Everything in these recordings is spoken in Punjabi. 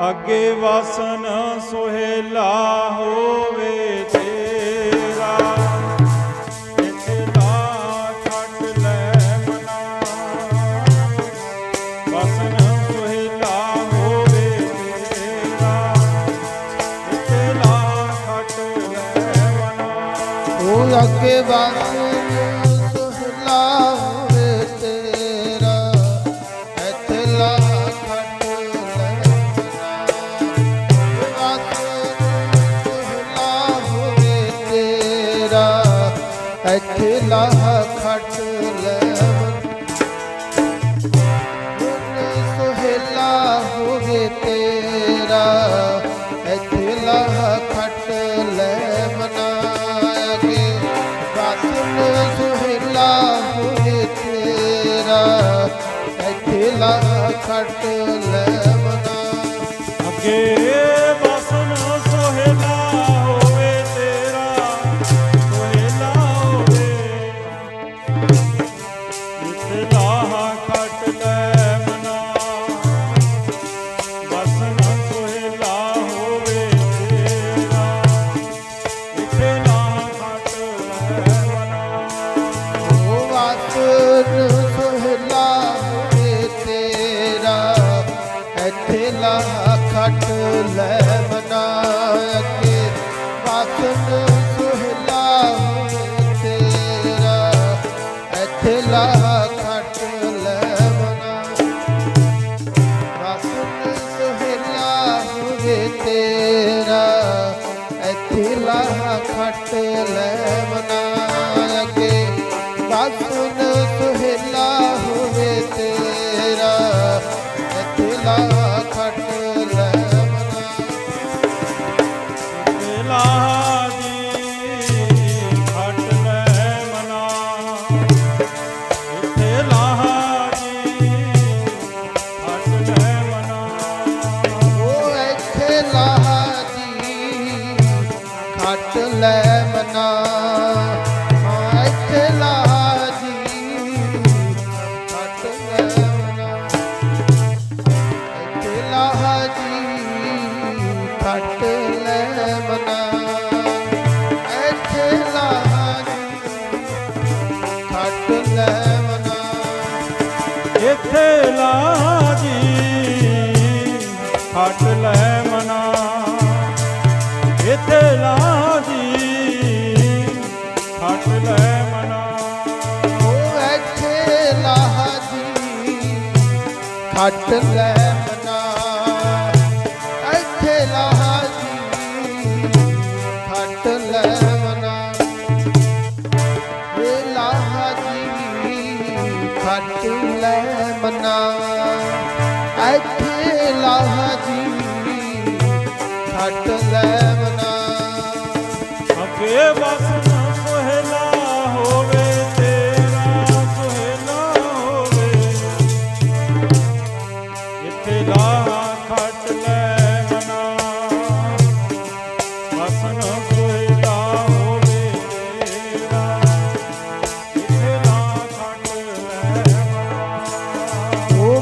ਅੱਗੇ ਵਾਸਨ ਸੁਹੇਲਾ ਹੋਵੇ ਤੇਰਾ। ਅੱਗੇ ਖਟ ਇੱਥੇ ਲਾ ਖੱਟ ਲੈ ਸੁਹੇਲਾ ਹੋਵੇ ਤੇਰਾ ਇੱਥੇ ਲਾਹ ਖੱਟ ਲੈ ਮਨਾਗੇ ਬਾਸਨ ਸੁਹੇਲਾ ਹੋਵੇ ਤੇਰਾ ਇੱਥੇ ਲਾਹ ਖੱਟ ਲੈ ਲੈ ਮਨਾ ਅੱਗੇ ਵਾਸਨ ਸੁਹੇਲਾ ਤੇਰਾ। ਇੱਥੇ ਲਾਹ ਖੱਟ ਲੈ ਮਨਾ ਵਾਸਨ ਸੁਹੇਲਾ ਹੋਵੇ ਤੇਰਾ। ਇੱਥੇ ਲਾਹ ਖੱਟ ਲੈ ਮਨਾ ਅੱਗੇ ਵਾਸਨ ਸੁਹੇਲਾ ਹੋਵੇ ਤੇਰਾ। ਇੱਥੇ ਲਾਹ ਇੱਥੇ ਲੈ ਮਨਾ ਇੱਥੇ ਲਾਹ ਦੀ ਲੈ ਮਨਾ ਇੱਥੇ ਜੀ ਖਟ ਲੈ ਮਨਾ ਇੱਥੇ ਲਾਹ ਜੀ ਖਟ ਲੈ ਮਨਾ। ਉਹ ਇੱਥੇ ਲਾਹ ਜੀ ਖੱਟ ਲੈ ਜੀ ਖੱਟ ਲੈ ਮਨਾ। ਲਾਹ ਜੀ ਖੱਟ ਲੈ ਮਨਾ। ਇੱਥੇ ਲਾਹ ਜੀ ਖੱਟ ਲੈ ਮਨਾ। ਅੱਗੇ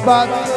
ਇੱਥੇ